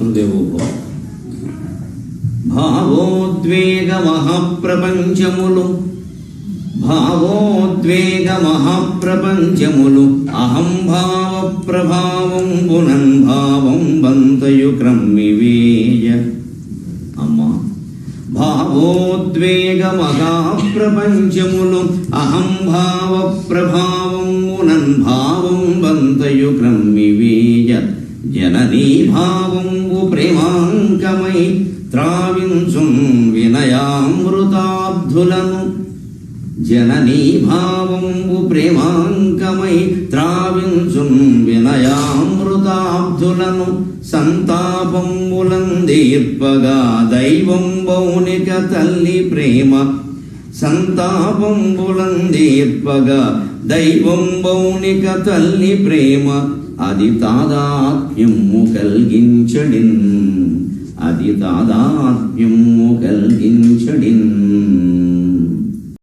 మాతృదేవోభవ. భావోద్వేగ మహాప్రపంచములు భావోద్వేగ మహాప్రపంచములు అహం భావ ప్రభావం పునన్ భావం బంతయు క్రమ్మివేయ. అమ్మా. భావోద్వేగ మహాప్రపంచములు అహం భావ ప్రభావం ప్రభావమునన్ భావం బంతయు క్రమ్మివేయ. జననీ భావంబు ప్రేమాంకమై త్రావించుం వినయామృతాబ్ధులను. జననీ భావంబు ప్రేమాంకమై త్రావించుం వినయామృతాబ్ధులను. సంతాపంబులందీర్పగా దైవం బౌనిక తల్లి ప్రేమ సంతాపంబులందీర్పగా దైవం బౌనిక తల్లి ప్రేమ అది తాదాత్మ్యము కలిగించడిన్. అది తాదాత్మ్యం